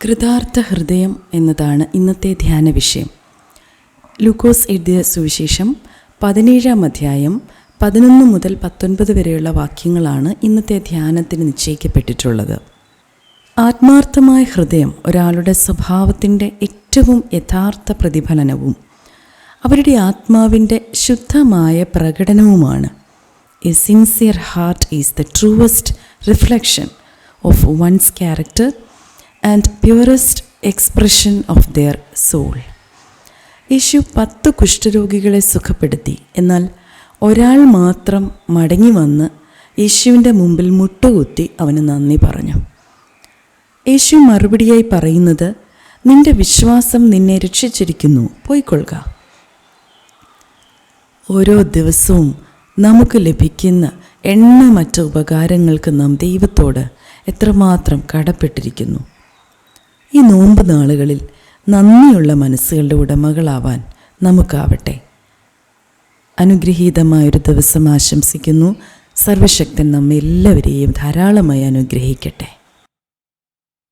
കൃതാർത്ഥ ഹൃദയം എന്നതാണ് ഇന്നത്തെ ധ്യാന വിഷയം. ലൂക്കോസ് എഴുതിയ സുവിശേഷം പതിനേഴാം അധ്യായം പതിനൊന്ന് മുതൽ പത്തൊൻപത് വരെയുള്ള വാക്യങ്ങളാണ് ഇന്നത്തെ ധ്യാനത്തിന് നിശ്ചയിക്കപ്പെട്ടിട്ടുള്ളത്. ആത്മാർത്ഥമായ ഹൃദയം ഒരാളുടെ സ്വഭാവത്തിന്റെ ഏറ്റവും യഥാർത്ഥ പ്രതിഫലനവും അവരുടെ ആത്മാവിന്റെ ശുദ്ധമായ പ്രകടനവുമാണ്. A sincere heart is the truest reflection of one's character and purest expression of their soul യേശു പത്ത് കുഷ്ഠരോഗികളെ സുഖപ്പെടുത്തി. എന്നാൽ ഒരാൾ മാത്രം മടങ്ങി വന്ന് യേശുവിന്റെ മുമ്പിൽ മുട്ടുകുത്തി അവന് നന്ദി പറഞ്ഞു. യേശു മറുപടിയായി പറയുന്നത് നിന്റെ വിശ്വാസം നിന്നെ രക്ഷിച്ചിരിക്കുന്നു. പോയിക്കൊള്ളുക. ഓരോ ദിവസവും നമുക്ക് ലഭിക്കുന്ന എണ്ണമറ്റ ഉപകാരങ്ങൾക്ക് നാം ദൈവത്തോട് എത്രമാത്രം കടപ്പെട്ടിരിക്കുന്നു. ഈ നോമ്പ് നാളുകളിൽ നന്ദിയുള്ള മനസ്സുകളുടെ ഉടമകളാവാൻ നമുക്കാവട്ടെ. അനുഗ്രഹീതമായൊരു ദിവസം ആശംസിക്കുന്നു. സർവശക്തൻ നമ്മെല്ലാവരെയും ധാരാളമായി അനുഗ്രഹിക്കട്ടെ.